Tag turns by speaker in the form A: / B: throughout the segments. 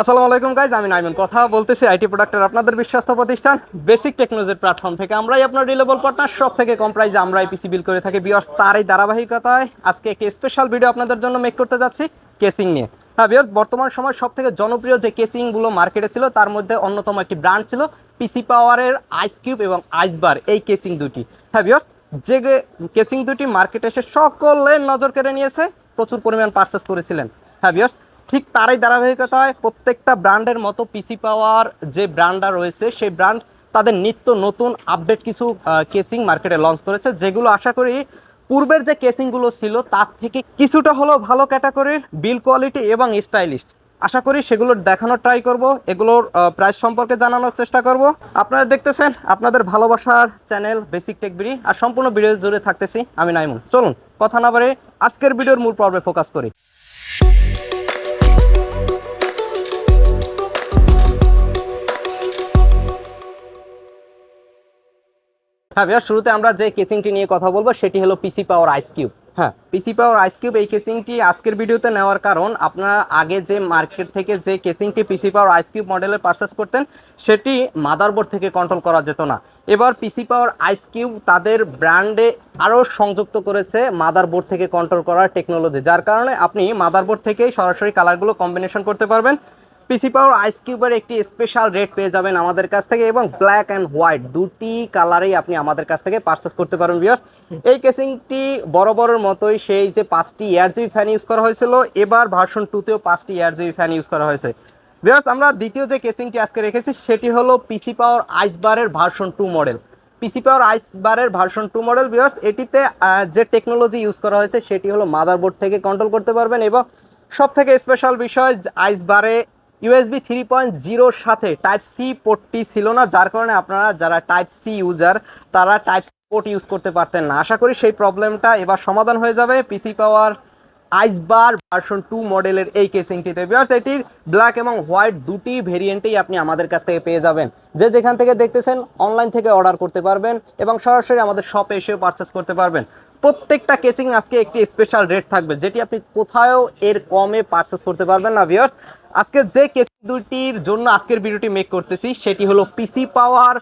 A: আসসালামু আলাইকুম গাইজ আমি নাইমন। কথা বলতেছি আইটি প্রোডাক্টের আপনাদের বিশ্বস্ত প্রতিষ্ঠান বেসিক টেকনোলজির প্ল্যাটফর্ম থেকে। আমরাই আপনার রিলেবল পার্টনার সব থেকে কম প্রাইসে আমরাই পিসি বিল করে থাকি। বিয়ার্স তারই ধারাবাহিকতায় আজকে একটি স্পেশাল ভিডিও আপনাদের জন্য মেক করতে যাচ্ছি কেসিং নিয়ে। হ্যাঁ বিয়ার্স বর্তমান সময় সব থেকে জনপ্রিয় যে কেসিংগুলো মার্কেটে ছিল, তার মধ্যে অন্যতম একটি ব্র্যান্ড ছিল পিসি পাওয়ারের আইস কিউব এবং আইস বার এই কেসিং দুটি। হ্যাঁ বিয়ার্স যে কেসিং দুটি মার্কেটে এসে সকলের নজর কেড়ে নিয়েছে। প্রচুর পরিমাণ পারচেস করেছিলেন। হ্যাঁ বিয়ার্স ঠিক তারই ধারাবাহিকতায় প্রত্যেকটা ব্র্যান্ডের মতো পিসি পাওয়ার যে ব্র্যান্ডটা রয়েছে, সেই ব্র্যান্ড তাদের নিত্য নতুন আপডেট কিছু কেসিং মার্কেটে লঞ্চ করেছে, যেগুলো আশা করি পূর্বের যে কেসিংগুলো ছিল, তার থেকে কিছুটা হলেও ভালো ক্যাটাগরির বিল কোয়ালিটি এবং স্টাইলিশ আশা করি সেগুলো দেখানোর ট্রাই করব, এগুলোর প্রাইস সম্পর্কে জানানোর চেষ্টা করব। আপনারা দেখতেছেন, আপনাদের ভালোবাসার চ্যানেল বেসিক টেকবিরি আর সম্পূর্ণ ভিডিও জুড়ে থাকতেছি আমি নাইমুন চলুন, কথা না বারে আজকের ভিডিওর মূল পর্বে ফোকাস করি। হ্যাঁ ভাইয়া শুরুতে আমরা যে কেসিংটি নিয়ে কথা বলব সেটি হলো পিসি পাওয়ার আইস কিউব হ্যাঁ। পিসি পাওয়ার আইস কিউব এই কেসিংটি আজকের ভিডিওতে নেওয়ার কারণ আপনারা আগে যে মার্কেট থেকে যে কেসিংটি পিসি পাওয়ার আইস কিউব মডেলের পারচেস করতেন সেটি মাদারবোর্ড থেকে কন্ট্রোল করা যেত না। এবার পিসি পাওয়ার আইস কিউব তাদের ব্র্যান্ডে আরও সংযুক্ত করেছে মাদারবোর্ড থেকে কন্ট্রোল করার টেকনোলজি যার কারণে আপনি মাদারবোর্ড থেকেই সরাসরি কালারগুলো কম্বিনেশন করতে পারবেন। পিসি পাওয়ার আইস কিউবের একটি স্পেশাল রেট পেয়ে যাবেন আমাদের কাছ থেকে এবং ব্ল্যাক অ্যান্ড হোয়াইট দুটি কালারেই আপনি আমাদের কাছ থেকে পারচেস করতে পারেন বিয়ার্স এই কেসিংটি বড় বড়র মতোই সেই যে পাঁচটি এয়ার জিবি ফ্যান ইউজ করা হয়েছিল, এবার ভার্সন টুতেও পাঁচটি এয়ার জিবি ফ্যান ইউজ করা হয়েছে। বিয়ার্স আমরা দ্বিতীয় যে কেসিংটি আজকে রেখেছি, সেটি হলো পিসি পাওয়ার আইস বারের version two model PC power ice বারের ভার্সন টু মডেল বিয়ার্স এটিতে যে টেকনোলজি ইউজ করা হয়েছে, সেটি হলো মাদারবোর্ড থেকে কন্ট্রোল করতে পারবেন এবং সব থেকে স্পেশাল বিষয় আইস বারে ইউএসবি থ্রি পয়েন্ট জিরোর সাথে টাইপ সি পোর্টটি ছিল না, যার কারণে আপনারা যারা টাইপ সি ইউজার তারা টাইপ সি পোর্ট ইউজ করতে পারতেন না। আশা করি সেই প্রবলেমটা এবার সমাধান হয়ে যাবে। পিসি পাওয়ার আইসবার ভার্সন টু মডেলের এই কেসিংটিতে বিয়ার্স এটির ব্ল্যাক এবং হোয়াইট দুটি ভেরিয়েন্টেই আপনি আমাদের কাছ থেকে পেয়ে যাবেন। যে যেখান থেকে দেখতেছেন অনলাইন থেকে অর্ডার করতে পারবেন এবং সরাসরি আমাদের শপে এসেও পারচেস করতে পারবেন। প্রত্যেকটা কেসিং আজকে একটি স্পেশাল রেট থাকবে, যেটি আপনি কোথাও এর কমে পারচেস করতে পারবেন না ভিউয়ার্স আজকে যে কেসিং দুটির জন্য আজকের ভিডিওটি মেক করতেছি, সেটি হলো PC power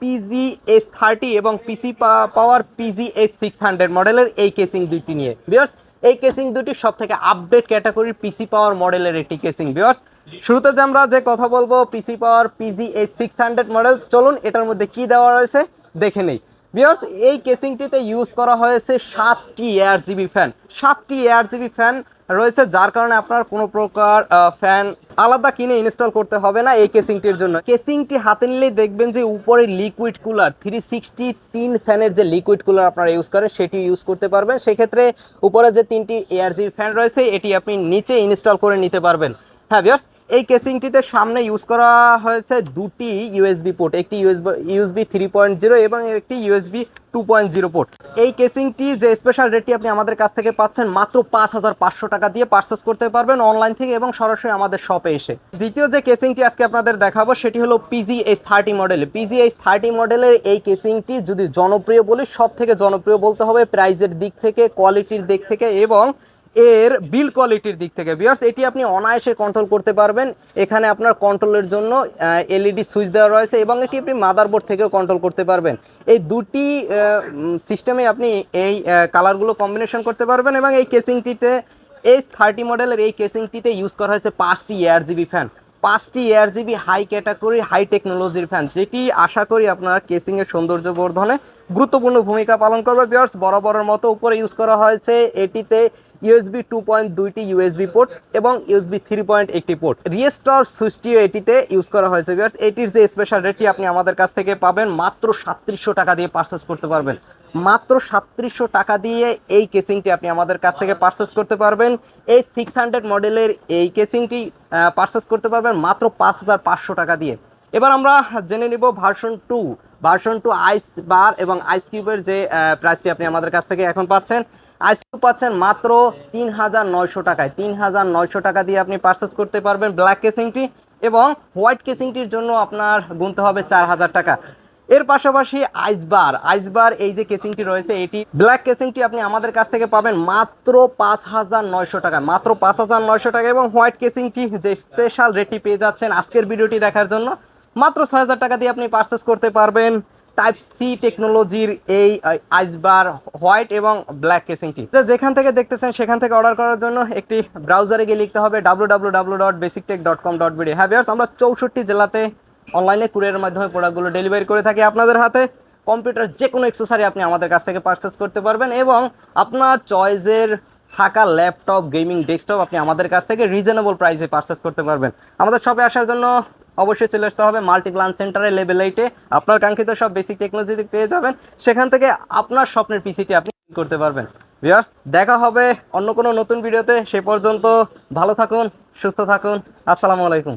A: PG S thirty এবং PC power PG S six hundred মডেলের এই কেসিং দুইটি নিয়ে। ভিউয়ার্স এই কেসিং দুটি সব থেকে আপডেট ক্যাটাগরির পিসি পাওয়ার মডেলের একটি কেসিং ভিউয়ার্স শুরুতে যে আমরা যে কথা বলব PC power PG S six hundred model চলুন এটার মধ্যে কি দেওয়া রয়েছে, দেখে নেই। বিয়ার্স এই কেসিংটিতে ইউজ করা হয়েছে সাতটি এয়ার জিবি ফ্যান সাতটি এয়ার জিবি ফ্যান রয়েছে, যার কারণে আপনার কোনো প্রকার ফ্যান আলাদা কিনে ইনস্টল করতে হবে না এই কেসিংটির জন্য। কেসিংটি হাতে নিলেই দেখবেন যে উপরে লিকুইড কুলার থ্রি সিক্সটি তিন ফ্যানের যে লিকুইড কুলার আপনারা ইউজ করেন সেটি ইউজ করতে পারবেন। সেক্ষেত্রে উপরে যে তিনটি এয়ার জিবি ফ্যান রয়েছে, এটি আপনি নিচে ইনস্টল করে নিতে পারবেন। হ্যাঁ বিয়ার্স এই কেসিংটিতে সামনে ইউজ করা হয়েছে দুটি ইউএসবি পোর্ট একটি USB USB three point zero এবং একটি USB two point zero port এই কেসিংটি যে স্পেশাল রেটটি আপনি আমাদের কাছ থেকে পাচ্ছেন, মাত্র পাঁচ হাজার পাঁচশো টাকা দিয়ে পারচেস করতে পারবেন অনলাইন থেকে এবং সরাসরি আমাদের শপে এসে। দ্বিতীয় যে কেসিংটি আজকে আপনাদের দেখাবো, সেটি হলো PG H thirty model PG H thirty মডেলের এই কেসিংটি যদি জনপ্রিয় বলি সব থেকে জনপ্রিয় বলতে হবে প্রাইজের দিক থেকে কোয়ালিটির দিক থেকে এবং এর বিল কোয়ালিটির দিক থেকে বিয়ার্স এটি আপনি অনায়াসে কন্ট্রোল করতে পারবেন। এখানে আপনার কন্ট্রোলের জন্য এলইডি সুইচ দেওয়া রয়েছে এবং এটি আপনি মাদারবোর্ড থেকেও কন্ট্রোল করতে পারবেন। এই দুটি সিস্টেমে আপনি এই কালারগুলো কম্বিনেশন করতে পারবেন এবং এই কেসিংটিতে এইচ থার্টি মডেলের এই কেসিংটিতে ইউজ করা হয়েছে পাঁচটি এয়ার জিবি ফ্যান পাঁচটি air GB high category high টেকনোলজির ফ্যান যেটি আশা করি আপনার কেসিংয়ের সৌন্দর্য বর্ধনে গুরুত্বপূর্ণ ভূমিকা পালন করবে বিয়ার্স বরাবরের মতো উপরে ইউজ করা হয়েছে এটিতে ইউএসবি টু পয়েন্ট দুইটি ইউএসবি পোর্ট এবং ইউএসবি থ্রি পয়েন্ট একটি পোর্ট রিয়েস্টর সুইচটিও এটিতে ইউজ করা হয়েছে বিয়ার্স এটির যে স্পেশাল রেটটি আপনি আমাদের কাছ থেকে পাবেন, মাত্র সাতত্রিশশো টাকা দিয়ে পারচেস করতে পারবেন। মাত্র সাতত্রিশশো টাকা দিয়ে এই কেসিংটি আপনি আমাদের কাছ থেকে পারচেস করতে পারবেন। এই সিক্স হান্ড্রেড মডেলের এই কেসিংটি পারচেস করতে পারবেন মাত্র পাঁচ হাজার পাঁচশো টাকা দিয়ে। এবার আমরা জেনে নিব version two version two ice bar এবং আইস কিউবের যে প্রাইসটি আপনি আমাদের কাছ থেকে এখন পাচ্ছেন। আইস কিউব পাচ্ছেন মাত্র তিন হাজার নয়শো টাকায়। তিন হাজার নয়শো টাকা দিয়ে আপনি পারচেস করতে পারবেন ব্ল্যাক কেসিংটি এবং হোয়াইট কেসিংটির জন্য আপনার গুনতে হবে চার হাজার টাকা। এর পাশাপাশি আইসবার আইসবার এই যে কেসিংটি রয়েছে, এটি ব্ল্যাক কেসিংটি আপনি আমাদের কাছ থেকে পাবেন মাত্র পাঁচ হাজার নয়শো টাকা, মাত্র পাঁচ হাজার নয়শো টাকা এবং হোয়াইট কেসিংটি যে স্পেশাল রেটটি পেয়ে যাচ্ছেন আজকের ভিডিওটি দেখার জন্য, মাত্র ছয় হাজার টাকা দিয়ে আপনি পারচেস করতে পারবেন টাইপ সি টেকনোলজির এই আইসবার হোয়াইট এবং ব্ল্যাক কেসিংটি যেখান থেকে দেখতেছেন সেখান থেকে অর্ডার করার জন্য একটি ব্রাউজারে গিয়ে লিখতে হবে W W W dot basic tech dot com dot BD হ্যাভিয়ার্স আমরা চৌষট্টি জেলাতে অনলাইনে কুরিয়ারের মাধ্যমে প্রোডাক্টগুলো ডেলিভারি করে থাকি আপনাদের হাতে। কম্পিউটার যে কোনো এক্সেসারি আপনি আমাদের কাছ থেকে পারচেস করতে পারবেন এবং আপনার চয়েসের থাকা ল্যাপটপ গেমিং ডেস্কটপ আপনি আমাদের কাছ থেকে রিজনেবল প্রাইসে পারচেস করতে পারবেন। আমাদের শপে আসার জন্য অবশ্যই চলে আসতে হবে মাল্টিপ্লান সেন্টারে লেভেল এইটে আপনার কাঙ্ক্ষিত সব বেসিক টেকনোলজি পেয়ে যাবেন। সেখান থেকে আপনার স্বপ্নের পিসিটি আপনি করতে পারবেন। ভিউয়ার্স দেখা হবে অন্য কোনো নতুন ভিডিওতে সে পর্যন্ত ভালো থাকুন, সুস্থ থাকুন। আসসালামু আলাইকুম।